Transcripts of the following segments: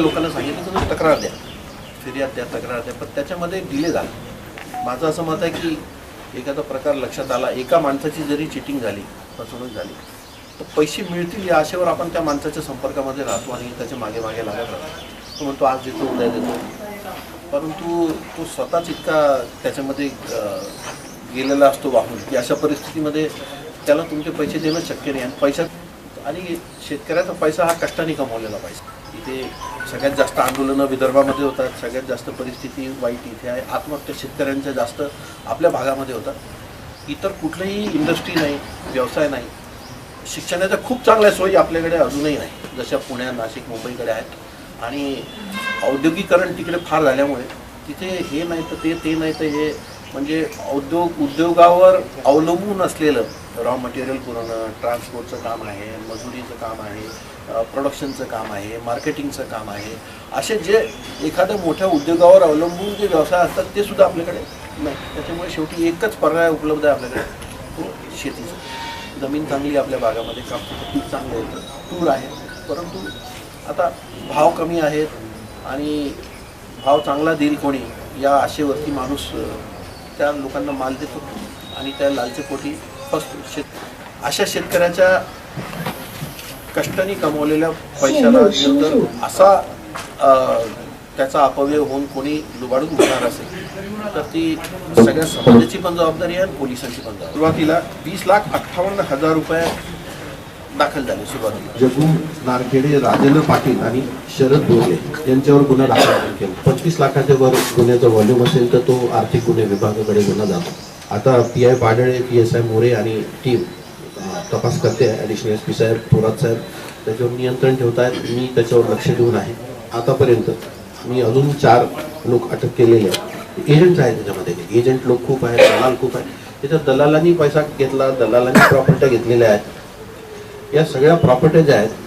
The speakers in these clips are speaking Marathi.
लोकांना सांगितलं तुम्ही तक्रार द्या. फिर्याद द्या तक्रार द्या. पण त्याच्यामध्ये डिले झाला. माझं असं मत आहे की एखादा प्रकार लक्षात आला एका माणसाची जरी चिटिंग झाली फसवणूक झाली तर पैसे मिळतील या आशेवर आपण त्या माणसाच्या संपर्कामध्ये राहतो आणि त्याच्यामागे मागे लागत राहतो. तो म्हणतो आज देतो उद्या देतो. परंतु तो स्वतःच इतका त्याच्यामध्ये गेलेला असतो वाहून की अशा परिस्थितीमध्ये त्याला तुमचे पैसे देणं शक्य नाही. आणि पैसा आणि शेतकऱ्याचा पैसा हा कष्टाने कमवलेला पैसा. इथे सगळ्यात जास्त आंदोलनं विदर्भामध्ये होतात सगळ्यात जास्त परिस्थिती वाईट इथे आहे. आत्महत्या शेतकऱ्यांच्या जास्त आपल्या भागामध्ये होतात. इतर कुठलंही इंडस्ट्री नाही व्यवसाय नाही शिक्षणाच्या खूप चांगल्या सोयी आपल्याकडे अजूनही नाही जशा पुण्या नाशिक मुंबईकडे आहेत. आणि औद्योगिकरण तिकडे फार झाल्यामुळे तिथे हे नाही तर ते ते नाही तर हे म्हणजे औद्योग उद्योगावर अवलंबून असलेलं रॉ मटेरियल पुरवणं ट्रान्सपोर्टचं काम आहे मजुरीचं काम आहे प्रोडक्शनचं काम आहे मार्केटिंगचं काम आहे. असे जे एखाद्या मोठ्या उद्योगावर अवलंबून जे व्यवसाय असतात ते सुद्धा आपल्याकडे नाही. त्याच्यामुळे शेवटी एकच पर्याय उपलब्ध आहे आपल्याकडे. तो शेतीचा. जमीन चांगली आपल्या भागामध्ये कापसाचं पीक चांगलं येतं तूर आहे. परंतु आता भाव कमी आहेत आणि भाव चांगला देईल कोणी या आशेवरती माणूस त्या लोकांना माल देतो आणि त्या लालचेपोटी शेत अशा शेतकऱ्याच्या कष्टाने कमवलेल्या पैशाला विरुद्ध असा त्याचा अपव्यय होऊन कोणी लुबाडून घेणार असेल तर ती सगळ्या समाजाची पण जबाबदारी आहे आणि पोलिसांची पण जबाबदारी सुरुवातीला वीस लाख अठ्ठावन्न हजार रुपये दाखल झाले सुरुवातीला. जगू नारखेडे राजेंद्र पाटील आणि शरद बोरले यांच्यावर गुन्हा दाखल केला. पंचवीस लाखाच्या वर गुन्ह्याचा व्हॉल्यूम असेल तर तो आर्थिक गुन्हे विभागाकडे गुन्हा जातो. आता P I Padale P S I More आणि टीम तपास करते आहे. ॲडिशनल एस पी साहेब थोरात साहेब त्याच्यावर नियंत्रण ठेवत आहेत मी त्याच्यावर लक्ष देऊन आहे. आतापर्यंत मी अजून चार लोक अटक केलेले आहेत. एजंट आहेत त्याच्यामध्ये. एजंट लोक खूप आहेत दलाल खूप आहेत. त्याच्यात दलालांनी पैसा घेतला दलालांनी प्रॉपर्ट्या घेतलेल्या आहेत. या सगळ्या प्रॉपर्ट्या ज्या आहेत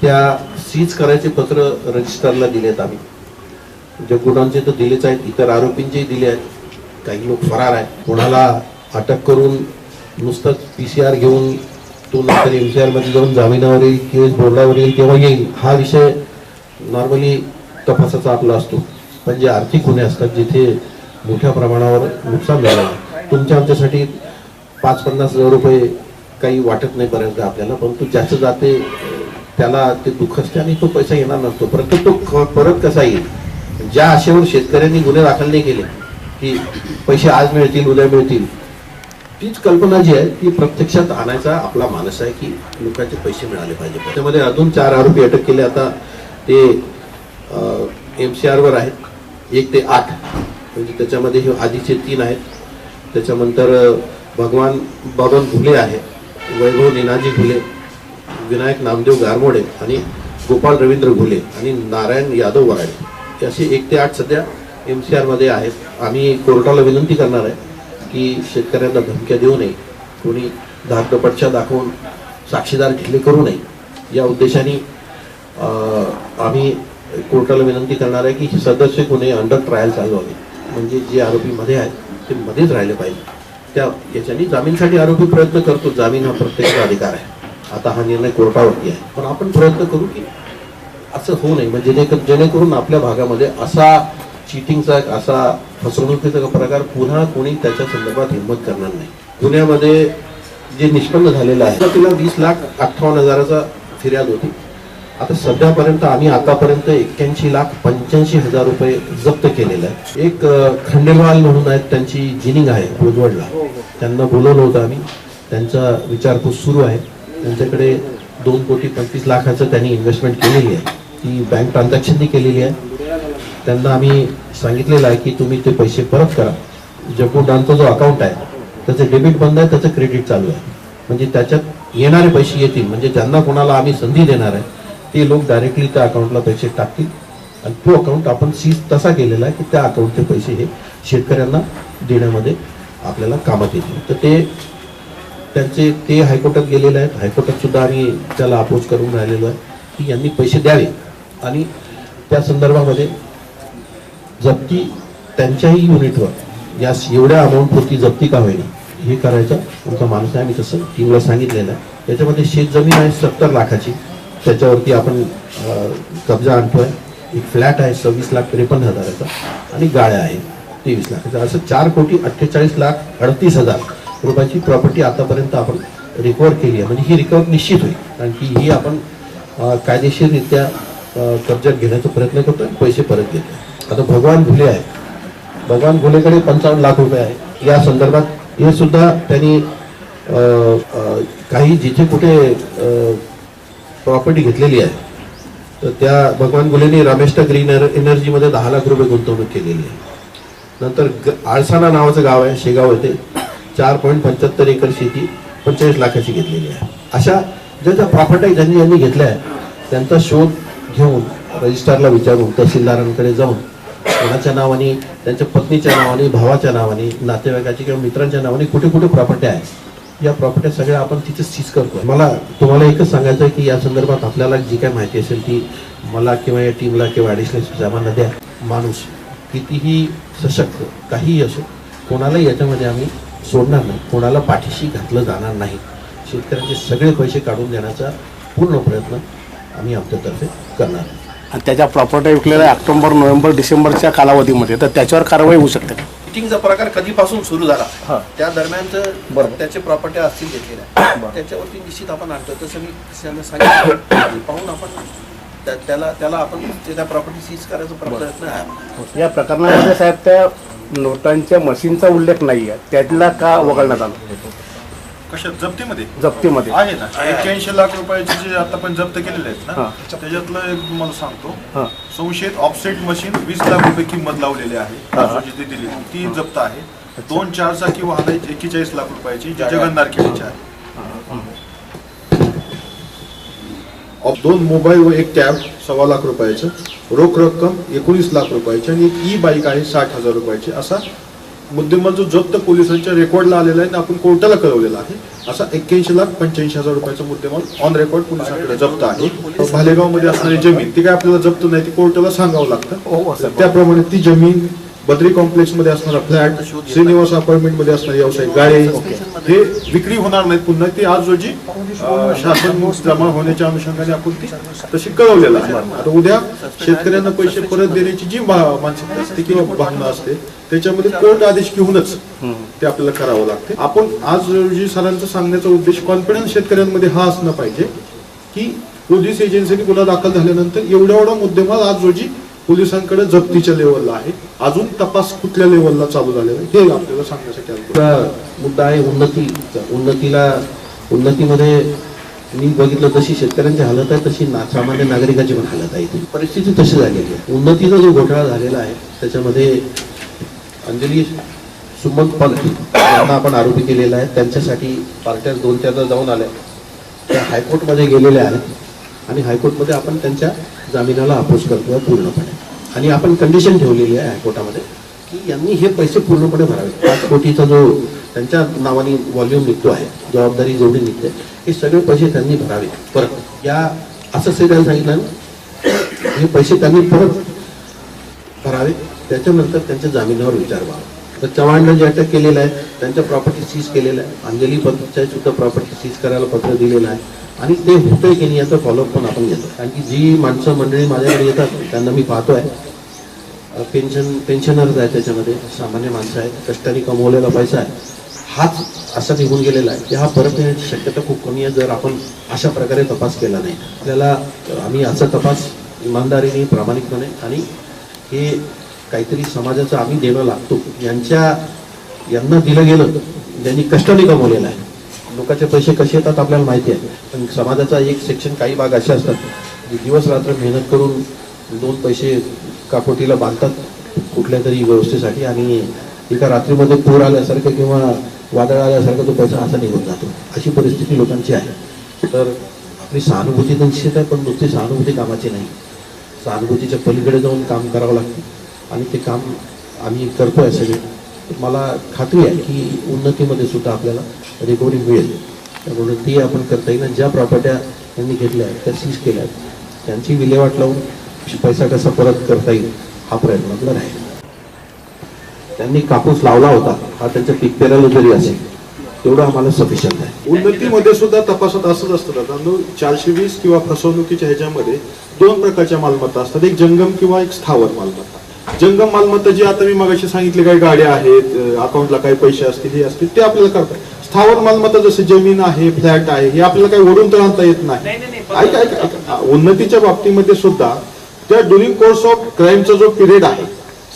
त्या सीज करायचे पत्र रजिस्टरला दिलेत आम्ही. जे गुणांचे तर दिलेच आहेत इतर आरोपींचेही दिले आहेत. काही लोक फरार आहेत. कोणाला अटक करून नुसतंच पी सी आर घेऊन तो नंतर एम सी आरमध्ये जाऊन जामिनावर येईल केस बोर्डावर येईल तेव्हा येईल? हा विषय नॉर्मली तपासाचा आपला असतो. पण जे आर्थिक गुन्हे असतात जिथे मोठ्या प्रमाणावर नुकसान झालं तुमच्या आमच्यासाठी पाच पन्नास हजार रुपये काही वाटत नाही बऱ्याचदा आपल्याला परंतु ज्याचं जाते त्याला ते दुःख असते आणि तो पैसा येणार नसतो. परंतु तो ख- परत कसा येईल? ज्या आशेवर शेतकऱ्यांनी गुन्हे दाखल नाही केले की पैसे आज मिळतील उद्या मिळतील. तीच कल्पना जी आहे ती प्रत्यक्षात आणायचा आपला मानस आहे की लोकांचे पैसे मिळाले पाहिजे. त्याच्यामध्ये अजून चार आरोपी अटक केले. आता ते एम सी आरवर आहेत. एक ते आठ. म्हणजे त्याच्यामध्ये हे आधीचे तीन आहेत. त्याच्यानंतर भगवान बाबन फुले आहे. वैभव निनाजी फुले विनायक नामदेव गारमोडे आणि गोपाळ रवींद्र घुले आणि नारायण यादव वराडे. असे एक ते आठ सध्या एम सी आरमध्ये आहेत. आम्ही कोर्टाला विनंती करणार आहे की शेतकऱ्यांना धमक्या देऊ नये. कोणी धाकदपटशा दाखवून साक्षीदार घेतले करू नये. या उद्देशाने आम्ही कोर्टाला विनंती करणार आहे की सदस्य गुन्हे अंडर ट्रायल चालू हवे. म्हणजे जे आरोपी मध्ये आहेत ते मध्येच राहिले पाहिजे. त्या याच्याने जामीनसाठी आरोपी प्रयत्न करतो. जामीन हा प्रत्येकाचा अधिकार आहे. आता हा निर्णय कोर्टावरती आहे. पण आपण प्रयत्न करू की असं होऊ नये. म्हणजे जेणेकरून आपल्या भागामध्ये असा चिटिंगचा असा फसवणुकीचा प्रकार पुन्हा कोणी त्याच्या संदर्भात हिंमत करणार नाही. गुन्ह्यामध्ये जे निष्पन्न झालेलं आहे तिला वीस लाख अठ्ठावन्न हजाराचा फिर्याद होती. आता सध्यापर्यंत आम्ही आतापर्यंत एक्क्याऐंशी लाख पंच्याऐंशी हजार रुपये जप्त केलेले आहे एक अ, खंडेलवाल म्हणून आहेत त्यांची जिनिंग आहे भोजवडला त्यांना बोलवलं होतं आम्ही. त्यांचा विचारपूस सुरू आहे. त्यांच्याकडे दोन कोटी पंचवीस लाखाचं त्यांनी इन्व्हेस्टमेंट केलेली आहे. ती बँक ट्रान्झॅक्शननी केलेली आहे. त्यांना आम्ही सांगितलेलं आहे की तुम्ही ते पैसे परत करा. जगुडांचा जो अकाउंट आहे त्याचं डेबिट बंद आहे त्याचं क्रेडिट चालू आहे. म्हणजे त्याच्यात येणारे पैसे येतील. म्हणजे ज्यांना कोणाला आम्ही संधी देणार आहे ते लोक डायरेक्टली त्या अकाउंटला पैसे टाकतील. आणि तो अकाउंट आपण सीज तसा केलेला आहे की त्या अकाउंटचे पैसे हे शेतकऱ्यांना देण्यामध्ये आपल्याला कामात येतील. तर ते त्यांचे ते हायकोर्टात गेलेले आहेत. हायकोर्टात सुद्धा आम्ही त्याला अपोज करून राहिलेलो आहे की यांनी पैसे द्यावे. आणि त्या संदर्भामध्ये जप्ती त्यांच्याही युनिटवर या एवढ्या अमाऊंटपुरती जप्ती का होईल हे करायचा. आमचा माणूस आहे आम्ही तसं टीमला सांगितलेलं आहे. त्याच्यामध्ये शेतजमीन आहे सत्तर लाखाची. त्याच्यावरती आपण कब्जा आणतो आहे एक फ्लॅट आहे सव्वीस लाख त्रेपन्न हजाराचा. आणि गाळ्या आहे तेवीस लाखाचा असं चार कोटी अठ्ठेचाळीस लाख अडतीस हजार रुपयाची प्रॉपर्टी आतापर्यंत आपण रिकवर केली आहे. म्हणजे ही रिकवर निश्चित होईल. कारण की ही आपण कायदेशीररित्या कब्जात घेण्याचा प्रयत्न करतो आणि पैसे परत घेतो आता भगवान फुले आहे भगवान घुलेकडे पंचावन्न लाख रुपये आहे. या संदर्भात हे सुद्धा त्यांनी काही जिथे कुठे प्रॉपर्टी घेतलेली आहे. तर त्या भगवान गुलेने रामेष्टा ग्रीन एनर- एनर्जीमध्ये दहा लाख रुपये गुंतवणूक केलेली आहे. नंतर ग- आळसाना नावाचं गाव आहे शेगाव येथे. चार पॉईंट पंच्याहत्तर एकर शेती पंचेचाळीस लाखाची घेतलेली आहे. अशा ज्या ज्या प्रॉपर्टी ज्यांनी ज्यांनी घेतल्या आहे त्यांचा शोध घेऊन रजिस्ट्रारला विचारून तहसीलदारांकडे जाऊन कोणाच्या नावाने त्यांच्या पत्नीच्या नावाने भावाच्या नावाने नातेवाईकाची किंवा मित्रांच्या नावाने कुठे कुठे प्रॉपर्टी आहे? या प्रॉपर्टी सगळ्या आपण तिथे सीज करतो मला तुम्हाला एकच सांगायचं आहे की या संदर्भात आपल्याला जी काय माहिती असेल ती मला किंवा या टीमला किंवा ॲडिशनल साहेबांना द्या माणूस कितीही सशक्त काहीही असो कोणालाही याच्यामध्ये आम्ही सोडणार नाही. कोणाला पाठीशी घातलं जाणार नाही. शेतकऱ्यांचे सगळे पैसे काढून देण्याचा पूर्ण प्रयत्न आम्ही आमच्यातर्फे करणार आहे आणि त्याच्या प्रॉपर्टी विकलेल्या आहे ऑक्टोबर नोव्हेंबर डिसेंबरच्या कालावधीमध्ये. तर त्याच्यावर कारवाई होऊ शकते का? चिटिंगचा प्रकार कधीपासून सुरू झाला? हा. त्या दरम्यानचं. त्याचे प्रॉपर्टी असतील घेतलेल्या त्याच्यावरती निश्चित आपण आणतो तसं मी सांगितलं. पाहून आपण त्या- त्याला त्याला आपण त्या प्रॉपर्टी सीज करायचा प्रयत्न आहे. या प्रकरणामध्ये साहेब त्या नोटांच्या मशीनचा उल्लेख नाही आहे त्यातला का वगळण्यात आला? कशा जप्तीमध्ये? जप्तीमध्ये. आहे ना. एक्क्याऐंशी लाख रुपयाचे जे आता पण जप्त केलेले आहेत. ना त्याच्यातलं एक तुम्हाला सांगतो. संशयित ऑफसेट मशीन वीस लाख रुपये किंमत लावलेली आहे. हा. जी ती दिली. ती जप्त आहे. दोन चार चाकी वाहन आहेत एक्केचाळीस लाख रुपयाची जी जगन्नार खेळीची आहे. दोन मोबाईल व एक टॅब सव्वा लाख रुपयाचं. रोख रक्कम एकोणीस लाख रुपयाची आणि एक ई बाईक आहे साठ हजार रुपयाची. असा मुद्देमाल जो जप्त पोलिसांच्या रेकॉर्डला आलेला आहे आपण कोर्टाला कळवलेला आहे. असा एक्क्याऐंशी लाख पंच्याऐंशी हजार रुपयाचा मुद्देमाल ऑन रेकॉर्ड पोलिसांकडे जप्त आहे. भालेगावमध्ये असणारी जमीन ती काय आपल्याला जप्त नाही ती कोर्टाला सांगावं हो, लागतं हो, सर. त्याप्रमाणे ती जमीन बद्री कॉम्प्लेक्समध्ये असणारा फ्लॅट श्रीनिवास अपार्टमेंटमध्ये असणारी व्यावसायिक गाळे हे विक्री होणार नाहीत पुन्हा ती आज रोजी शासन जमा होण्याच्या अनुषंगाने आपण ती तशी कळवलेलं आहे. आता उद्या शेतकऱ्यांना पैसे परत देण्याची जी मानसिकता असते किंवा भावना असते त्याच्यामध्ये कोर्ट आदेश घेऊनच ते आपल्याला करावं लागते. आपण आज रोजी सरांचा सांगण्याचा उद्देश कॉन्फिडन्स शेतकऱ्यांमध्ये हा असणं पाहिजे की पोलीस एजन्सीने गुन्हा दाखल झाल्यानंतर एवढा एवढा मुद्देमाल आज रोजी पोलिसांकडे जप्तीच्या लेवलला आहे. अजून तपास कुठल्या लेवलला चालू झालेला आहे हे आपल्याला सांगण्यासाठी मुद्दा आहे उन्नती उन्नतीला उन्नतीमध्ये मी बघितलं तशी शेतकऱ्यांची हालत आहे तशी ना सामान्य नागरिकाची पण हालत आहे. ती परिस्थिती तशी झालेली आहे. उन्नतीचा जो घोटाळा झालेला आहे त्याच्यामध्ये अंजली सुमंत पालखी यांना आपण आरोपी केलेला आहे. त्यांच्यासाठी पार्ट्या दोन चारदा जाऊन आल्या. त्या हायकोर्टमध्ये गेलेल्या आहेत. आणि हायकोर्टमध्ये आपण त्यांच्या जामिनाला अपोज करतोय पूर्णपणे. आणि आपण कंडिशन ठेवलेली आहे हायकोर्टामध्ये की यांनी हे पैसे पूर्णपणे भरावे. पाच कोटीचा जो त्यांच्या नावाने व्हॉल्यूम निघतो आहे जबाबदारी जेवढी निघते हे सगळे पैसे त्यांनी भरावे परत. या असं त्यांनी सांगितलं हे पैसे त्यांनी परत भरावे त्याच्यानंतर त्यांच्या जामिनावर विचार व्हावा. तर चव्हाणनं जे अटक केलेलं आहे त्यांच्या प्रॉपर्टी सीज केलेलं आहे. अंजली पत्रच्या सुद्धा प्रॉपर्टी सीज करायला पत्र दिलेलं आहे. आणि ते होतंय की नाही याचा फॉलोअप पण आपण घेतो. कारण की जी माणसं मंडळी माझ्याकडे येतात त्यांना मी पाहतो आहे पेन्शन पेन्शनर्स आहे त्याच्यामध्ये सामान्य माणसं आहेत. कष्टाने कमवलेला पैसा आहे. हाच असा निघून गेलेला आहे की हा परत येण्याची शक्यता खूप कमी आहे जर आपण अशा प्रकारे तपास केला नाही. आपल्याला आम्ही असा तपास इमानदारीने प्रामाणिकपणे आणि हे काहीतरी समाजाचं आम्ही देणं लागतो. यांच्या यांना दिलं गेलं ज्यांनी कष्टाने कमवलेलं आहे. लोकांचे पैसे कसे येतात आपल्याला माहिती आहे. पण समाजाचा एक सेक्शन काही भाग असे असतात जे दिवस रात्र मेहनत करून दोन पैसे कापोटीला बांधतात कुठल्या तरी व्यवस्थेसाठी आणि एका रात्रीमध्ये पूर आल्यासारखं किंवा वादळ आल्यासारखं तो पैसा असा निघून जातो. अशी परिस्थिती लोकांची आहे. तर आपली सहानुभूती तर निश्चित आहे पण नुसती सहानुभूती कामाची नाही. सहानुभूतीच्या पलीकडे जाऊन काम करावं लागतं. आणि ते काम आम्ही करतो आहे सगळे. मला खात्री आहे की उन्नतीमध्ये सुद्धा आपल्याला रिकव्हरी मिळेल. त्यामुळे ती आपण करता येईल. आणि ज्या प्रॉपर्ट्या त्यांनी घेतल्या आहेत त्या सीज केल्या आहेत त्यांची विल्हेवाट लावून पैसा कसा परत करता येईल हा प्रयत्न आपला राहील. त्यांनी कापूस लावला होता हा त्यांच्या पीक पेराला जरी असेल तेवढं आम्हाला सफिशियंट आहे. उन्नतीमध्ये सुद्धा तपासात असंच असतं दादा चारशे वीस किंवा फसवणुकीच्या ह्याच्यामध्ये दोन प्रकारच्या मालमत्ता असतात. एक जंगम किंवा एक स्थावर मालमत्ता. जंगम मालमत्ता जी आता मी मगाशी सांगितले काही गाड्या आहेत अकाउंटला काही पैसे असतील हे असतील ते आपल्याला करतात. स्थावर मालमत्ता जसं जमीन आहे फ्लॅट आहे हे आपल्याला काही ओढून तर आणता येत नाही. ऐका ऐका ऐका. उन्नतीच्या बाबतीमध्ये सुद्धा त्या ड्युरिंग कोर्स ऑफ क्राईमचा जो पिरियड आहे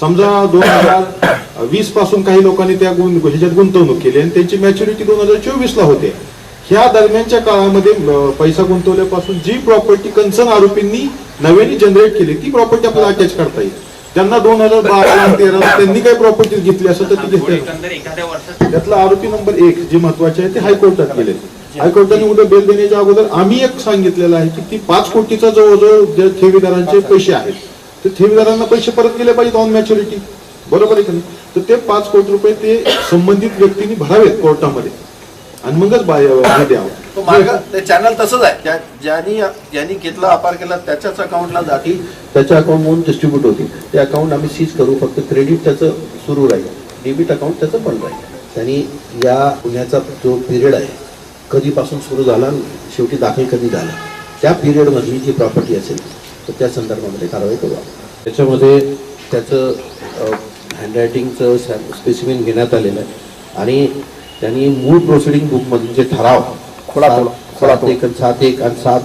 समजा दोन हजार वीसपासून काही लोकांनी त्या ह्याच्यात गुंतवणूक केली आणि त्यांची मॅच्युरिटी दोन हजार चोवीस ला होते. ह्या दरम्यानच्या काळामध्ये पैसा गुंतवल्यापासून जी प्रॉपर्टी कन्सर्न आरोपींनी नव्याने जनरेट केली ती प्रॉपर्टी आपल्याला अटॅच करता येईल. त्यांना दोन हजार बारा तेरा त्यांनी काही प्रॉपर्टी घेतली असेल तर ती घेतली त्यातला आरोपी नंबर एक जे महत्त्वाचे आहे ते हायकोर्टात गेले. हायकोर्टाने उद्या बेल देण्याच्या अगोदर आम्ही एक सांगितलेलं आहे की ती पाच कोटीचा जवळजवळ जे ठेवीदारांचे पैसे आहेत. ते ठेवीदारांना पैसे परत गेले पाहिजेत ऑन मॅच्युरिटी बरोबर आहे का नाही? तर ते पाच कोटी रुपये ते संबंधित व्यक्तींनी भरावेत कोर्टामध्ये. आणि मगच बाय- हे द्यावं. तो मार्ग ते चॅनल तसंच आहे. ज्यांनी ज्यांनी घेतला अपार केला त्याच्याच अकाउंटला जाती त्याच्या अकाउंटमधून म्हणून डिस्ट्रीब्यूट होतील ते अकाउंट आम्ही सीज करू फक्त क्रेडिट त्याचं सुरू राहील. डेबिट अकाउंट त्याचं बंद राहील. त्यांनी या गुन्ह्याचा जो पिरियड आहे कधीपासून सुरू झाला शेवटी दाखल कधी झाला त्या पिरियडमधली जी प्रॉपर्टी असेल तर त्या संदर्भामध्ये कारवाई करू आपण. त्याच्यामध्ये त्याचं हँडरायटिंगचं स्पेसिमेन घेण्यात आलेलं आहे. आणि त्यांनी मूळ प्रोसिडिंग बुकमधून जे ठराव खोडातोड. सात एक आणि सात एक आणि सात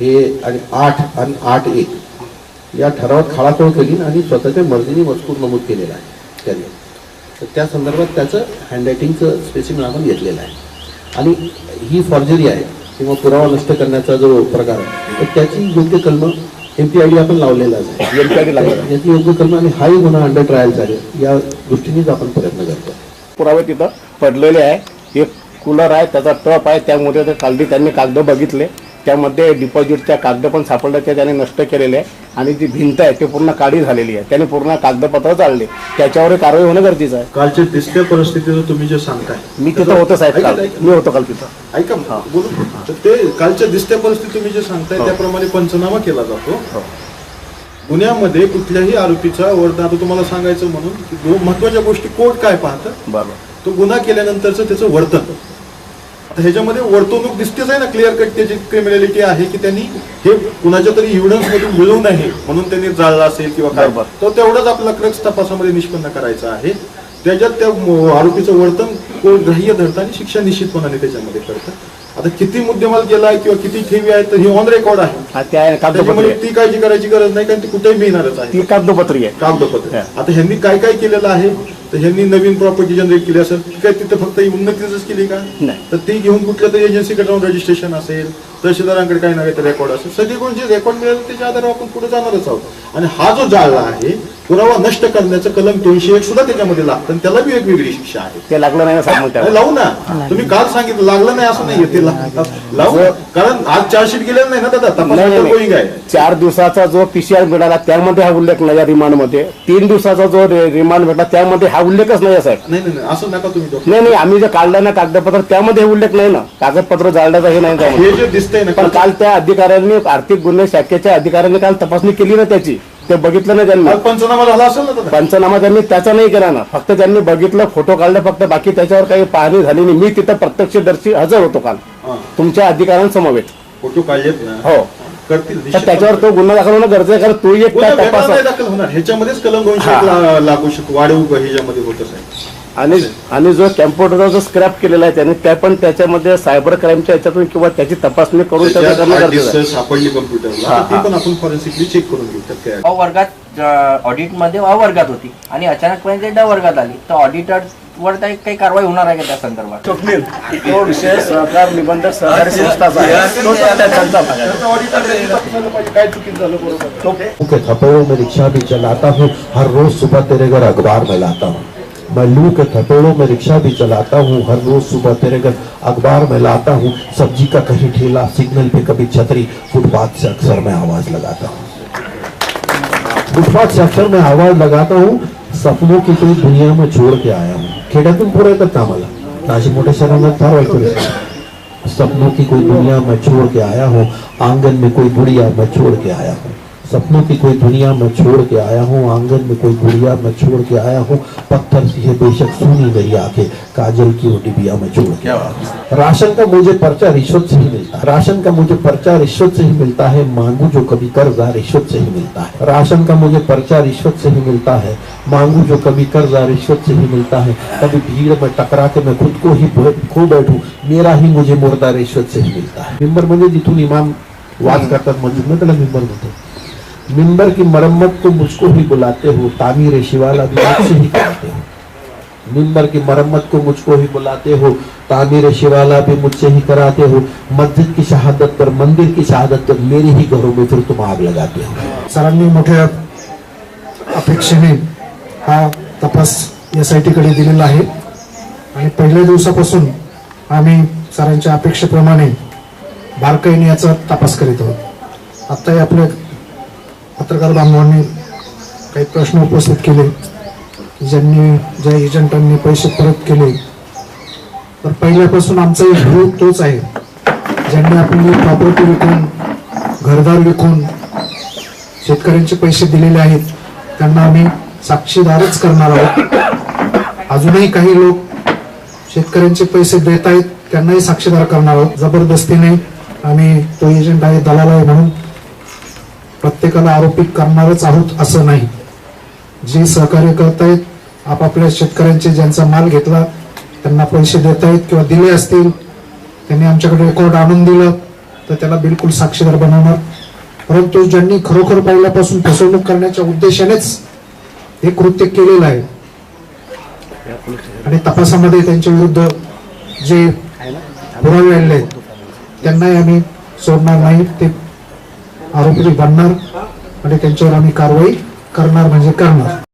हे आणि आठ आणि आठ एक. या ठरावात खाळाखोळ केली आणि स्वतःच्या मर्जीने मजकूर नमूद केलेला आहे त्यांनी. तर त्या संदर्भात त्याचं हँडरायटिंगचं स्पेसिमेन आपण घेतलेलं आहे. आणि ही फॉर्जरी आहे किंवा पुरावा नष्ट करण्याचा जो प्रकार आहे तर त्याची योग्य कलमं एम पी आय डी आपण लावलेलाच आहे. MPID लावलेलं आहे. याची योग्य कलमं आणि हाही गुन्हा अंडर ट्रायल चालेल या दृष्टीनेच आपण प्रयत्न करतो पुरावे तिथं पडलेले आहे. एक कूलर आहे त्याचा टप आहे त्यामध्ये ते कागदी त्यांनी कागद बघितले. त्यामध्ये डिपॉझिटच्या कागद पण सापडले ते त्यांनी नष्ट केलेले आहे. आणि जी भिंत आहे ती पूर्ण काळी झालेली आहे. त्यांनी पूर्ण कागदपत्र चालले. त्याच्यावर कारवाई होणं गरजेचं आहे. कालच्या दिसत्या परिस्थितीचं तुम्ही जे सांगताय. मी तिथं होतो साहेब काल. मी होतो काल तिथं. ऐका बोलू. ते कालच्या दिसत्या परिस्थिती तुम्ही जे सांगताय त्याप्रमाणे पंचनामा केला जातो. गुन्ह्यामध्ये कुठल्याही आरोपीचा आता तुम्हाला सांगायचं म्हणून महत्त्वाच्या गोष्टी कोर्ट काय पाहतं? बरोबर. तो गुन्हा केल्यानंतरचं त्याचं वर्तन. ह्याच्यामध्ये वर्तवणूक दिसतेच आहे ना क्लिअर कट त्याची क्रिमिनॅलिटी आहे की त्यांनी हे कुणाच्या तरी एव्हिडन्स मधून मिळवू नये म्हणून त्यांनी जाळला असेल किंवा काय. तो तेवढाच आपला क्रक्स तपासामध्ये निष्पन्न करायचा आहे. त्याच्यात त्या आरोपीचं वर्तन कोण ग्राह्य धरतं आणि शिक्षा निश्चितपणाने त्याच्यामध्ये करतं. आता किती मुद्देमाल केलाय किंवा किती ठेवी आहेत तर ही ऑन रेकॉर्ड आहे. त्याच्यामुळे आहे. ती काळजी करायची गरज नाही कारण ती कुठेही मिळणारच आहे. ती कागदपत्री आहे. कागदपत्र. आता ह्यांनी काय काय केलेलं आहे? तर ह्यांनी नवीन प्रॉपर्टी जनरेट केली असेल काय तिथं फक्त उन्नतीच केली का नाही. तर ती घेऊन कुठल्या तरी एजन्सीकडे जाऊन रजिस्ट्रेशन असेल तहसीलदारांकडे काही ना काही रेकॉर्ड असेल सगळीकडून जे रेकॉर्ड मिळेल त्याच्या आधारावर आपण पुढे जाणारच आहोत. आणि हा जो जाळला आहे पुरावा नष्ट करण्याचं कलम दोनशे एक सुद्धा त्याच्यामध्ये लागतं आणि त्याला बी एक वेगळी शिक्षा आहे. ते लागलं नाही लावू ना. तुम्ही काल सांगितलं लागलं नाही असं ते ला- लावू. कारण आज चार्जशीट गेलेलं नाही ना दादा नाही, नाही, तपास नाही. आहे. चार दिवसाचा जो पीसीआर मिळाला त्यामध्ये हा उल्लेख नाही या रिमांडमध्ये. तीन दिवसाचा जो रिमांड भेटला त्यामध्ये हा उल्लेखच नाही साहेब. नाही नाही नाही, असं नका तुम्ही नाही नाही. आम्ही जे काढलं ना कागदपत्र त्यामध्ये उल्लेख नाही ना. कागदपत्र जाळण्याचा हे नाही. हे जे दिसतंय ना पण काल त्या अधिकाऱ्यांनी आर्थिक गुन्हे शाखेच्या अधिकाऱ्यांनी काल तपासणी केली ना त्याची. ते बघितलं ना त्यांनी. काल पंचनामा झाला असेल ना दादा पंचनामा त्यांनी त्याचा नाही केला ना. फक्त त्यांनी बघितलं फोटो काढले फक्त बाकी त्याच्यावर काही पाहणी झाली नाही. मी तिथं प्रत्यक्षदर्शी हजर होतो काल. हा. तुमच्या अधिकाऱ्यांसमवेत. फोटो काढलेत ना? हो. करतील तर निश्चित त्याच्यावर तो गुन्हा दाखल होणं गरजेचं आहे कारण तो एक गुन्हा त्या वेगळा नाही तपासात दाखल होणार. ह्याच्यामध्येच कलम दोनशे हा. एक ला- लागू शकतो. वाढवू ह्याच्यामध्ये आहे आणि आणि जो कॅम्प्युटरचा जो स्क्रॅप केलेला आहे त्याने त्या पण त्याच्यामध्ये सायबर क्राईमच्या याच्यातून किंवा त्याची तपासणी करून सापडली कम्प्युटरला वर्गात ऑडिटमध्ये अ वर्गात होती. आणि अचानकपणे ते ड वर्गात आली. तर ऑडिटर वर काही काही कारवाई होणार आहे का त्या संदर्भात? तो विषय सहकार निबंधक सहकारी संस्थाचा आहे. तो तर त्यांचा भाग आहे. काय चुकीचं झालं बरोबर? के थपेड़ों में रिक्शा भी चलाता हूँ हर रोज सुबह तेरे घर अखबार में लाता हूँ. मैं लू के थपेड़ों में रिक्शा भी चलाता हूँ, हर रोज सुबह तेरे घर अखबार में लाता हूँ, सब्ज़ी का कहीं ठेला, सिग्नल पे कभी छतरी, फुटपाथ से अक्सर मैं आवाज़ लगाता हूँ। फुटपाथ से अक्सर मैं आवाज़ लगाता हूँ, सपनों की कोई दुनिया में छोड़ के आया हूँ। खेड्यातून पुढे येतात आम्हाला नाशिक फार वाईट परिस्थिती सपनों की कोई दुनिया मैं छोड़ के आया हूँ, आँगन में कोई बुढ़िया मैं छोड़ के आया हूँ। सपनों की कोई दुनिया मैं छोड़ के आया हूँ आँगन में कोई गुड़िया मैं छोड़ के आया हूँ पत्थर सी है बेशक सुनी मेरी आँखें काजल की वो डिबिया मैं छोड़ क्या राशन का मुझे पर्चा रिश्वत से ही मिलता है। राशन का मुझे पर्चा रिश्वत से ही मिलता है मांगू जो कभी कर्जा रिश्वत से ही मिलता है। राशन का मुझे पर्चा रिश्वत से ही मिलता है मांगू जो कभी कर्जा रिश्वत से ही मिलता है। कभी भीड़ में टकरा के मैं खुद को ही खो बैठू मेरा ही मुझे मुर्दा रिश्वत से ही मिलता है। मिंबर म्हणजे जिथून इमाम वाद करतात मस्जिद में त्याला मिंबर म्हणतो हो, मिंबर की मरम्मत को मुझको ही बुलाते हो तामीर शिवाला भी मुझसे ही कराते हो। मिंबर की मरम्मत को मुझको ही बुलाते हो तामीर शिवाला भी मुझसे ही कराते हो। मस्जिद की शहादत पर मंदिर की शहादत पर मेरे ही घरों में फिर तुम आग लगाते हो। सरांनी मोठ्या अपेक्षेने हा तपास एस आय टीकडे दिलेला आहे. आणि पहिल्या दिवसापासून आम्ही सरांच्या अपेक्षेप्रमाणे बारकाईने याचा तपास करीत आहोत. आत्ताही आपल्या पत्रकार बांधवांनी काही प्रश्न उपस्थित केले. ज्यांनी ज्या एजंटांनी पैसे परत केले. तर पहिल्यापासून आमचा एक ग्रुप तोच आहे. ज्यांनी आपली प्रॉपर्टी विकून घरदार विकून शेतकऱ्यांचे पैसे दिलेले आहेत त्यांना आम्ही साक्षीदारच करणार आहोत. अजूनही काही लोक शेतकऱ्यांचे पैसे देत आहेत त्यांनाही साक्षीदार करणार आहोत. जबरदस्तीने आम्ही तो एजंट आहे दलाल आहे म्हणून प्रत्येकाला आरोपित करणारच आहोत असं नाही. जे सहकार्य करतायत आपापल्या शेतकऱ्यांचे ज्यांचा माल घेतला त्यांना पैसे देत आहेत किंवा दिले असतील त्यांनी आमच्याकडे रेकॉर्ड आणून दिलं तर त्याला बिलकुल साक्षीदार बनवणार. परंतु ज्यांनी खरोखर पहिल्यापासून फसवणूक करण्याच्या उद्देशानेच हे कृत्य केलेलं आहे आणि तपासामध्ये त्यांच्या विरुद्ध जे पुरावे आणले आहेत त्यांनाही आम्ही सोडणार नाही. ते आरोपी बनणार आणि त्यांच्यावर आम्ही कारवाई करणार म्हणजे करणार.